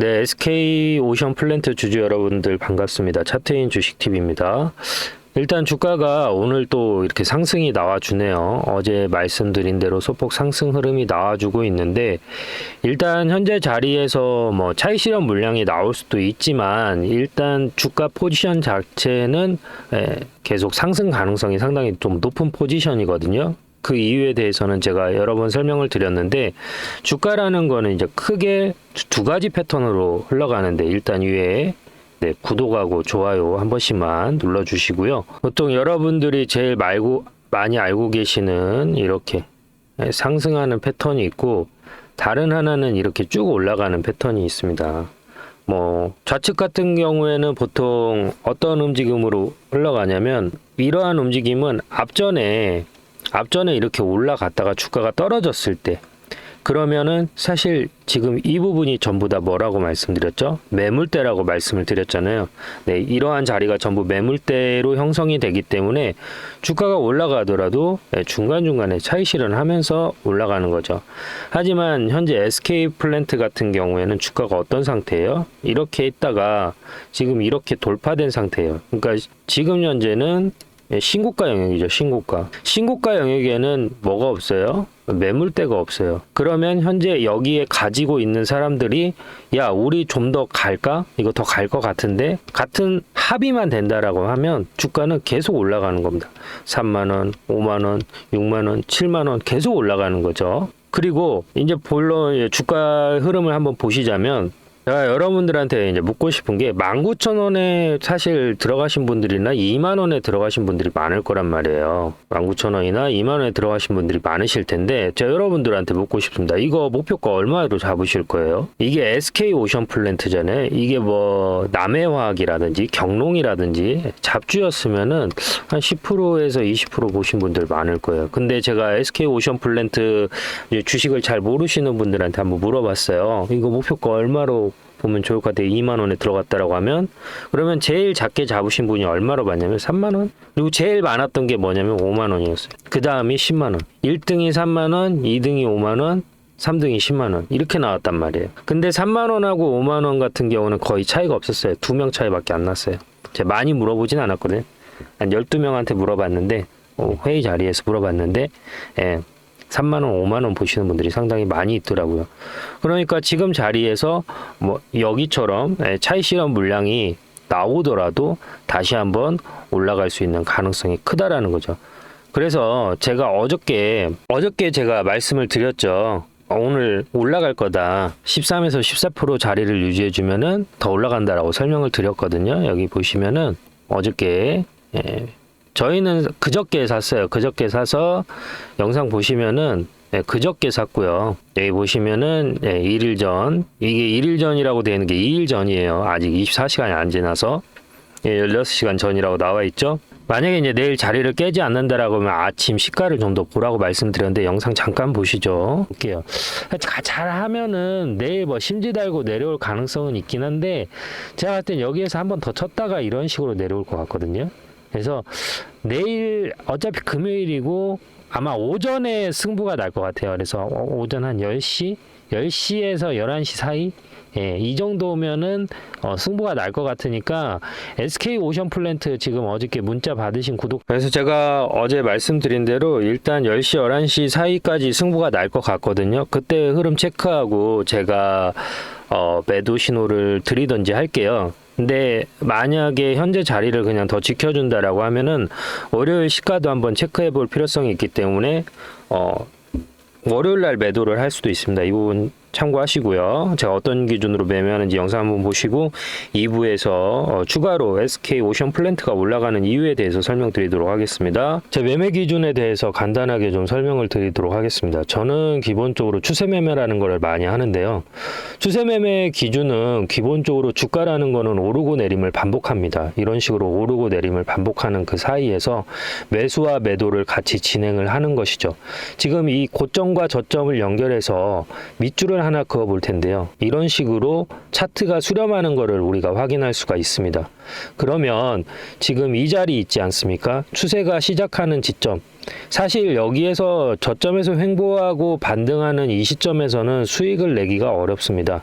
네, SK 오션 플랜트 주주 여러분들 반갑습니다. 차트인 주식TV입니다. 일단 주가가 오늘 또 이렇게 상승이 나와주네요. 어제 말씀드린 대로 소폭 상승 흐름이 나와주고 있는데, 일단 현재 자리에서 뭐 차익 실현 물량이 나올 수도 있지만, 일단 주가 포지션 자체는 예, 계속 상승 가능성이 상당히 좀 높은 포지션이거든요. 그 이유에 대해서는 제가 여러 번 설명을 드렸는데 주가라는 거는 이제 크게 두 가지 패턴으로 흘러가는데 일단 위에 네, 구독하고 좋아요 한 번씩만 눌러 주시고요. 보통 여러분들이 제일 말고 많이 알고 계시는 이렇게 네, 상승하는 패턴이 있고 다른 하나는 이렇게 쭉 올라가는 패턴이 있습니다. 뭐 좌측 같은 경우에는 보통 어떤 움직임으로 흘러가냐면 이러한 움직임은 앞전에 앞전에 이렇게 올라갔다가 주가가 떨어졌을 때 그러면은 사실 지금 이 부분이 전부 다 뭐라고 말씀드렸죠? 매물대라고 말씀을 드렸잖아요. 네, 이러한 자리가 전부 매물대로 형성이 되기 때문에 주가가 올라가더라도 네, 중간중간에 차익 실현하면서 올라가는 거죠. 하지만 현재 SK 플랜트 같은 경우에는 주가가 어떤 상태예요? 이렇게 있다가 지금 이렇게 돌파된 상태예요. 그러니까 지금 현재는 예, 신고가 영역이죠, 신고가. 신고가 영역에는 뭐가 없어요? 매물대가 없어요. 그러면 현재 여기에 가지고 있는 사람들이 야, 우리 좀 더 갈까? 이거 더 갈 것 같은데 같은 합의만 된다라고 하면 주가는 계속 올라가는 겁니다. 3만 원, 5만 원, 6만 원, 7만 원 계속 올라가는 거죠. 그리고 이제 본론 주가 흐름을 한번 보시자면 제가 여러분들한테 이제 묻고 싶은 게 19,000원에 사실 들어가신 분들이나 2만 원에 들어가신 분들이 많을 거란 말이에요. 19,000원이나 2만 원에 들어가신 분들이 많으실 텐데 제가 여러분들한테 묻고 싶습니다. 이거 목표가 얼마로 잡으실 거예요? 이게 SK 오션 플랜트잖아요. 이게 뭐 남해화학이라든지 경롱이라든지 잡주였으면은 한 10%에서 20% 보신 분들 많을 거예요. 근데 제가 SK 오션 플랜트 주식을 잘 모르시는 분들한테 한번 물어봤어요. 이거 목표가 얼마로 보면 좋을 것 같아요. 2만 원에 들어갔다라고 하면 그러면 제일 작게 잡으신 분이 얼마로 받냐면 3만 원. 그리고 제일 많았던 게 뭐냐면 5만 원이었어요. 그 다음이 10만 원. 1등이 3만 원, 2등이 5만 원, 3등이 10만 원 이렇게 나왔단 말이에요. 근데 3만 원하고 5만 원 같은 경우는 거의 차이가 없었어요. 두 명 차이밖에 안 났어요. 제가 많이 물어보진 않았거든요. 한 12명한테 물어봤는데 어, 회의 자리에서 물어봤는데 예. 3만 원, 5만 원 보시는 분들이 상당히 많이 있더라고요. 그러니까 지금 자리에서 뭐 여기처럼 예, 차익 실현 물량이 나오더라도 다시 한번 올라갈 수 있는 가능성이 크다라는 거죠. 그래서 제가 어저께 어저께 제가 말씀을 드렸죠. 어, 오늘 올라갈 거다. 13에서 14% 자리를 유지해 주면은 더 올라간다라고 설명을 드렸거든요. 여기 보시면은 어저께 예, 저희는 그저께 샀어요. 그저께 사서 영상 보시면은 예, 그저께 샀고요. 여기 보시면은 예, 1일 전 이게 1일 전이라고 되어 있는 게 2일 전이에요. 아직 24시간이 안 지나서 예, 16시간 전이라고 나와 있죠. 만약에 이제 내일 자리를 깨지 않는다라고 하면 아침 시가를 좀 더 보라고 말씀드렸는데 영상 잠깐 보시죠. 볼게요. 자- 잘하면은 내일 뭐 심지 달고 내려올 가능성은 있긴 한데 제가 봤을 땐 여기에서 한번 더 쳤다가 이런 식으로 내려올 것 같거든요. 그래서 내일 어차피 금요일이고 아마 오전에 승부가 날 것 같아요. 그래서 오- 오전 한 10시, 10시에서 11시 사이 예, 이 정도면은 어, 승부가 날 것 같으니까 SK 오션 플랜트 지금 어저께 문자 받으신 구독 그래서 제가 어제 말씀드린 대로 일단 10시 11시 사이까지 승부가 날 것 같거든요. 그때 흐름 체크하고 제가 어, 매도 신호를 드리던지 할게요. 근데 만약에 현재 자리를 그냥 더 지켜준다라고 하면은 월요일 시가도 한번 체크해 볼 필요성이 있기 때문에 어 월요일 날 매도를 할 수도 있습니다. 이 부분 참고하시고요. 제가 어떤 기준으로 매매하는지 영상 한번 보시고 2부에서 어, 추가로 SK 오션 플랜트가 올라가는 이유에 대해서 설명드리도록 하겠습니다. 제 매매 기준에 대해서 간단하게 좀 설명을 드리도록 하겠습니다. 저는 기본적으로 추세 매매라는 걸 많이 하는데요. 추세 매매 기준은 기본적으로 주가라는 거는 오르고 내림을 반복합니다. 이런 식으로 오르고 내림을 반복하는 그 사이에서 매수와 매도를 같이 진행을 하는 것이죠. 지금 이 고점과 저점을 연결해서 밑줄을 하나 그어 볼 텐데요. 이런 식으로 차트가 수렴하는 것을 우리가 확인할 수가 있습니다. 그러면 지금 이 자리 있지 않습니까? 추세가 시작하는 지점. 사실 여기에서 저점에서 횡보하고 반등하는 이 시점에서는 수익을 내기가 어렵습니다.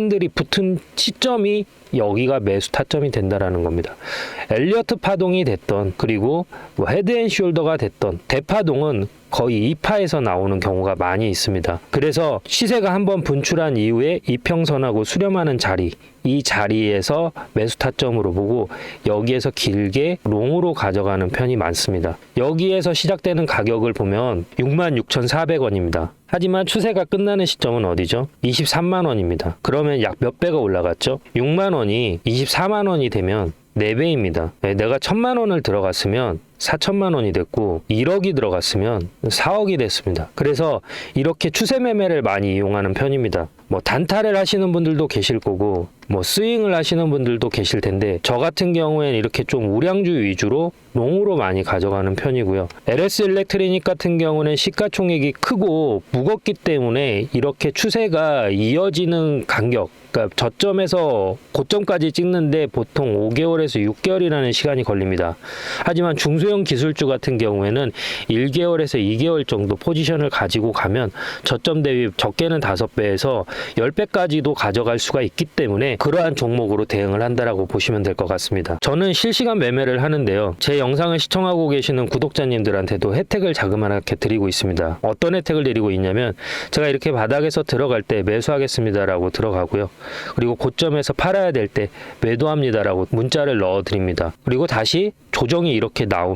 들이 붙은 시점이 여기가 매수 타점이 된다라는 겁니다. 엘리어트 파동이 됐던 그리고 뭐 헤드앤숄더가 됐던 대파동은 거의 2파에서 나오는 경우가 많이 있습니다. 그래서 시세가 한번 분출한 이후에 이평선하고 수렴하는 자리 이 자리에서 매수 타점으로 보고 여기에서 길게 롱으로 가져가는 편이 많습니다. 여기에서 시작되는 가격을 보면 66,400원입니다. 하지만 추세가 끝나는 시점은 어디죠? 23만 원입니다. 그러면 약 몇 배가 올라갔죠? 6만 원이 24만 원이 되면 4배입니다. 내가 1000만 원을 들어갔으면 4천만 원이 됐고 1억이 들어갔으면 4억이 됐습니다. 그래서 이렇게 추세 매매를 많이 이용하는 편입니다. 뭐 단타를 하시는 분들도 계실 거고 뭐 스윙을 하시는 분들도 계실 텐데 저 같은 경우에는 이렇게 좀 우량주 위주로 롱으로 많이 가져가는 편이고요. LS 일렉트리닉 같은 경우는 시가총액이 크고 무겁기 때문에 이렇게 추세가 이어지는 간격 그러니까 저점에서 고점까지 찍는데 보통 5개월에서 6개월이라는 시간이 걸립니다. 하지만 중소형 기술주 같은 경우에는 1개월에서 2개월 정도 포지션을 가지고 가면 저점 대비 적게는 5배에서 10배까지도 가져갈 수가 있기 때문에 그러한 종목으로 대응을 한다라고 보시면 될 것 같습니다. 저는 실시간 매매를 하는데요. 제 영상을 시청하고 계시는 구독자님들한테도 혜택을 자그마하게 드리고 있습니다. 어떤 혜택을 드리고 있냐면 제가 이렇게 바닥에서 들어갈 때 매수하겠습니다라고 들어가고요. 그리고 고점에서 팔아야 될 때 매도합니다라고 문자를 넣어 드립니다. 그리고 다시 조정이 이렇게 나오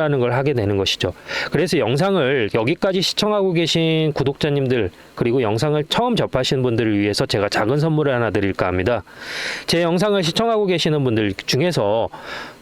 라는 걸 하게 되는 것이죠. 그래서 영상을 여기까지 시청하고 계신 구독자님들 그리고 영상을 처음 접하시는 분들을 위해서 제가 작은 선물을 하나 드릴까 합니다. 제 영상을 시청하고 계시는 분들 중에서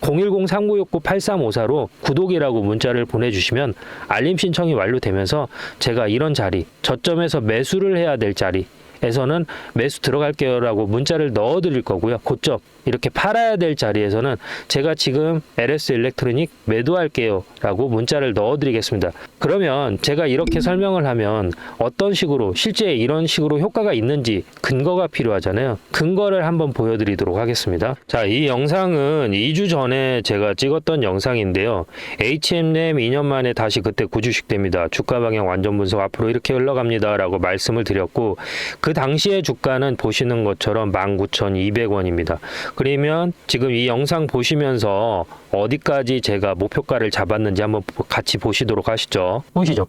010-3969-8354로 구독이라고 문자를 보내주시면 알림 신청이 완료되면서 제가 이런 자리, 저점에서 매수를 해야 될 자리, 에서는 매수 들어갈게요라고 문자를 넣어 드릴 거고요. 고점 이렇게 팔아야 될 자리에서는 제가 지금 LS 일렉트로닉 매도할게요 라고 문자를 넣어 드리겠습니다. 그러면 제가 이렇게 설명을 하면 어떤 식으로 실제 이런 식으로 효과가 있는지 근거가 필요하잖아요. 근거를 한번 보여 드리도록 하겠습니다. 자, 이 영상은 2주 전에 제가 찍었던 영상인데요. HM램 2년 만에 다시 그때 구주식됩니다. 주가 방향 완전 분석 앞으로 이렇게 흘러갑니다 라고 말씀을 드렸고 그 당시의 주가는 보시는 것처럼 19,200원입니다. 그러면 지금 이 영상 보시면서 어디까지 제가 목표가를 잡았는지 한번 같이 보시도록 하시죠. 보이시죠?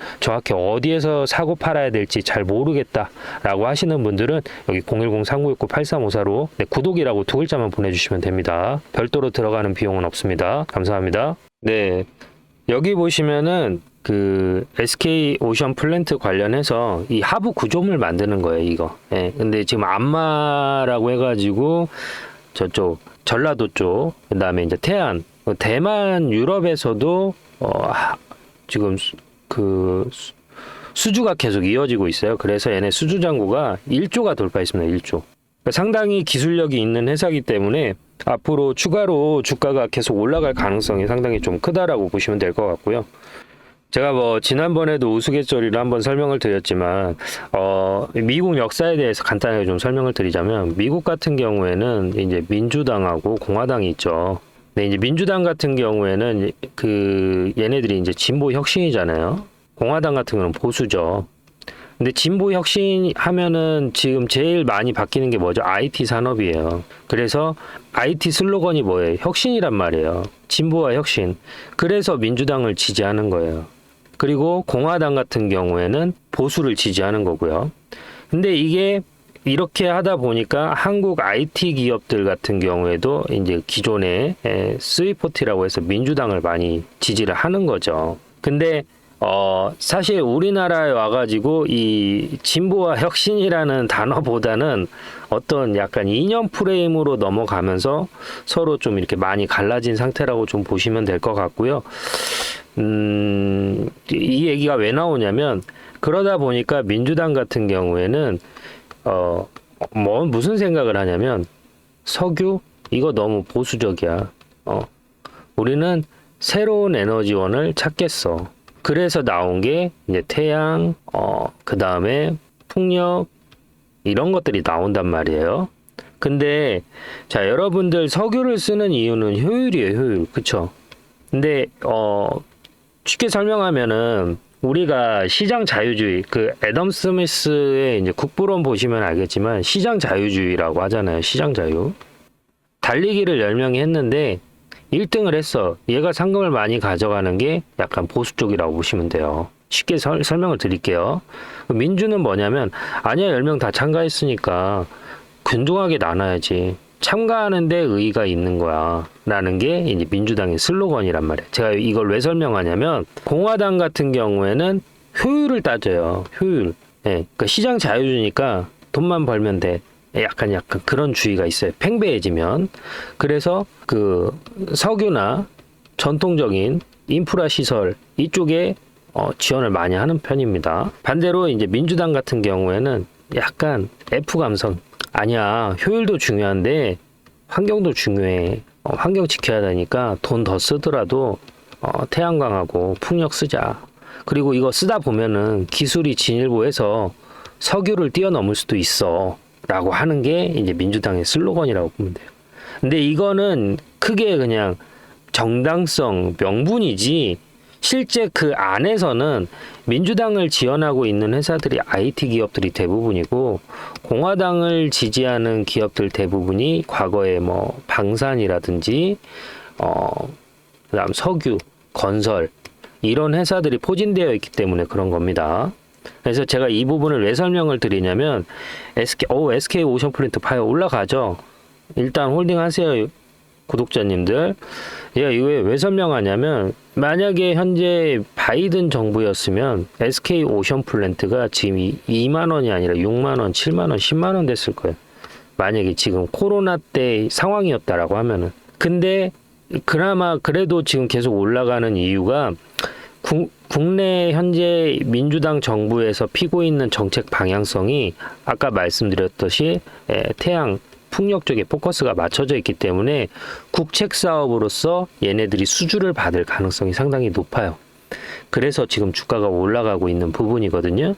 정확히 어디에서 사고 팔아야 될지 잘 모르겠다라고 하시는 분들은 여기 010-3969-8354로 네, 구독이라고 두 글자만 보내주시면 됩니다. 별도로 들어가는 비용은 없습니다. 감사합니다. 네. 여기 보시면은 그 SK 오션 플랜트 관련해서 이 하부 구조물 만드는 거예요, 이거. 예. 근데 지금 안마라고 해가지고 저쪽 전라도 쪽, 그다음에 이제 태안, 어, 대만, 유럽에서도 어 하- 지금 수- 그 수- 수주가 계속 이어지고 있어요. 그래서 얘네 수주 잔고가 1조가 돌파했습니다. 1조. 그러니까 상당히 기술력이 있는 회사이기 때문에 앞으로 추가로 주가가 계속 올라갈 가능성이 상당히 좀 크다라고 보시면 될 것 같고요. 제가 뭐 지난번에도 우스갯소리를 한번 설명을 드렸지만 어 미국 역사에 대해서 간단하게 좀 설명을 드리자면 미국 같은 경우에는 이제 민주당하고 공화당이 있죠. 근데 이제 민주당 같은 경우에는 그 얘네들이 이제 진보 혁신이잖아요. 공화당 같은 경우는 보수죠. 근데 진보 혁신 하면은 지금 제일 많이 바뀌는 게 뭐죠? IT 산업이에요. 그래서 IT 슬로건이 뭐예요? 혁신이란 말이에요. 진보와 혁신. 그래서 민주당을 지지하는 거예요. 그리고 공화당 같은 경우에는 보수를 지지하는 거고요. 근데 이게 이렇게 하다 보니까 한국 IT 기업들 같은 경우에도 이제 기존에 에, 스위포티라고 해서 민주당을 많이 지지를 하는 거죠. 근데 어 사실 우리나라에 와가지고 이 진보와 혁신이라는 단어보다는 어떤 약간 이념 프레임으로 넘어가면서 서로 좀 이렇게 많이 갈라진 상태라고 좀 보시면 될 것 같고요. 음, 이 얘기가 왜 나오냐면 그러다 보니까 민주당 같은 경우에는 어, 뭐 무슨 생각을 하냐면 석유 이거 너무 보수적이야. 어, 우리는 새로운 에너지원을 찾겠어. 그래서 나온 게 이제 태양, 어, 그 다음에 풍력 이런 것들이 나온단 말이에요. 근데 자 여러분들 석유를 쓰는 이유는 효율이에요, 효율, 그쵸? 근데 어 쉽게 설명하면은 우리가 시장 자유주의 그 애덤 스미스의 이제 국부론 보시면 알겠지만 시장 자유주의라고 하잖아요. 시장 자유. 달리기를 10명이 했는데 1등을 했어. 얘가 상금을 많이 가져가는 게 약간 보수 쪽이라고 보시면 돼요. 쉽게 설, 설명을 드릴게요. 민주는 뭐냐면 아니야 10명 다 참가했으니까 균등하게 나눠야지. 참가하는 데 의의가 있는 거야. 라는 게 이제 민주당의 슬로건이란 말이에요. 제가 이걸 왜 설명하냐면 공화당 같은 경우에는 효율을 따져요. 효율. 예. 그러니까 시장 자유주니까 돈만 벌면 돼. 약간 약간 그런 주의가 있어요. 팽배해지면. 그래서 그 석유나 전통적인 인프라 시설 이쪽에 어, 지원을 많이 하는 편입니다. 반대로 이제 민주당 같은 경우에는 약간 F 감성. 아니야. 효율도 중요한데 환경도 중요해. 어, 환경 지켜야 되니까 돈 더 쓰더라도 어, 태양광하고 풍력 쓰자. 그리고 이거 쓰다 보면은 기술이 진일보해서 석유를 뛰어넘을 수도 있어. 라고 하는 게 이제 민주당의 슬로건이라고 보면 돼요. 근데 이거는 크게 그냥 정당성 명분이지 실제 그 안에서는 민주당을 지원하고 있는 회사들이 IT 기업들이 대부분이고 공화당을 지지하는 기업들 대부분이 과거에 뭐 방산이라든지 어 그다음 석유, 건설 이런 회사들이 포진되어 있기 때문에 그런 겁니다. 그래서 제가 이 부분을 왜 설명을 드리냐면 SK 오 SK 오션 플랜트 파이어 올라가죠. 일단 홀딩 하세요. 구독자님들. 야, 이거 왜, 왜 설명하냐면, 만약에 현재 바이든 정부였으면 SK 오션 플랜트가 지금 이- 2만 원이 아니라 6만 원, 7만 원, 10만 원 됐을 거예요. 만약에 지금 코로나 때 상황이었다라고 하면은. 근데 그나마 그래도 지금 계속 올라가는 이유가 국, 국내 현재 민주당 정부에서 피고 있는 정책 방향성이 아까 말씀드렸듯이 에, 태양 풍력 쪽에 포커스가 맞춰져 있기 때문에 국책 사업으로서 얘네들이 수주를 받을 가능성이 상당히 높아요. 그래서 지금 주가가 올라가고 있는 부분이거든요.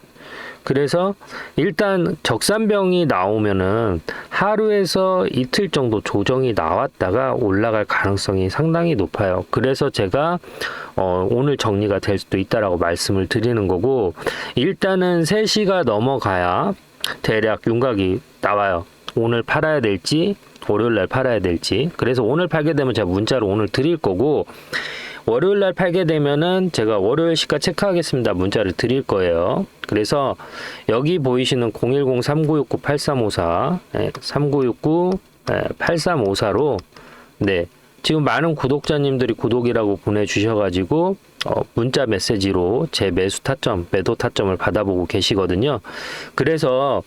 그래서 일단 적산병이 나오면은 하루에서 이틀 정도 조정이 나왔다가 올라갈 가능성이 상당히 높아요. 그래서 제가 어, 오늘 정리가 될 수도 있다라고 말씀을 드리는 거고 일단은 3시가 넘어가야 대략 윤곽이 나와요. 오늘 팔아야 될지 월요일 날 팔아야 될지 그래서 오늘 팔게 되면 제가 문자로 오늘 드릴 거고 월요일 날 팔게 되면은 제가 월요일 시가 체크하겠습니다. 문자를 드릴 거예요. 그래서 여기 보이시는 010-3969-8354, 예, 3969-8354로 네. 지금 많은 구독자님들이 구독이라고 보내주셔가지고 어, 문자 메시지로 제 매수 타점, 매도 타점을 받아보고 계시거든요. 그래서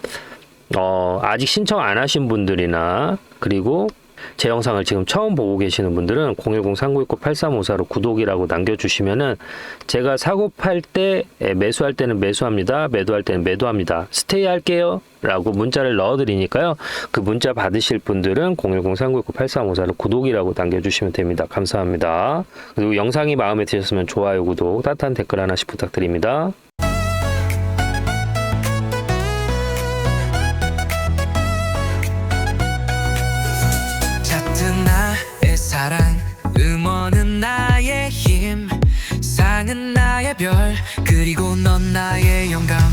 어, 아직 신청 안 하신 분들이나 그리고 제 영상을 지금 처음 보고 계시는 분들은 010-3969-8354로 구독이라고 남겨주시면은 제가 사고 팔 때 매수할 때는 매수합니다. 매도할 때는 매도합니다. 스테이 할게요. 라고 문자를 넣어드리니까요. 그 문자 받으실 분들은 010-3969-8354로 구독이라고 남겨주시면 됩니다. 감사합니다. 그리고 영상이 마음에 드셨으면 좋아요, 구독, 따뜻한 댓글 하나씩 부탁드립니다. 그리고 넌 나의 영감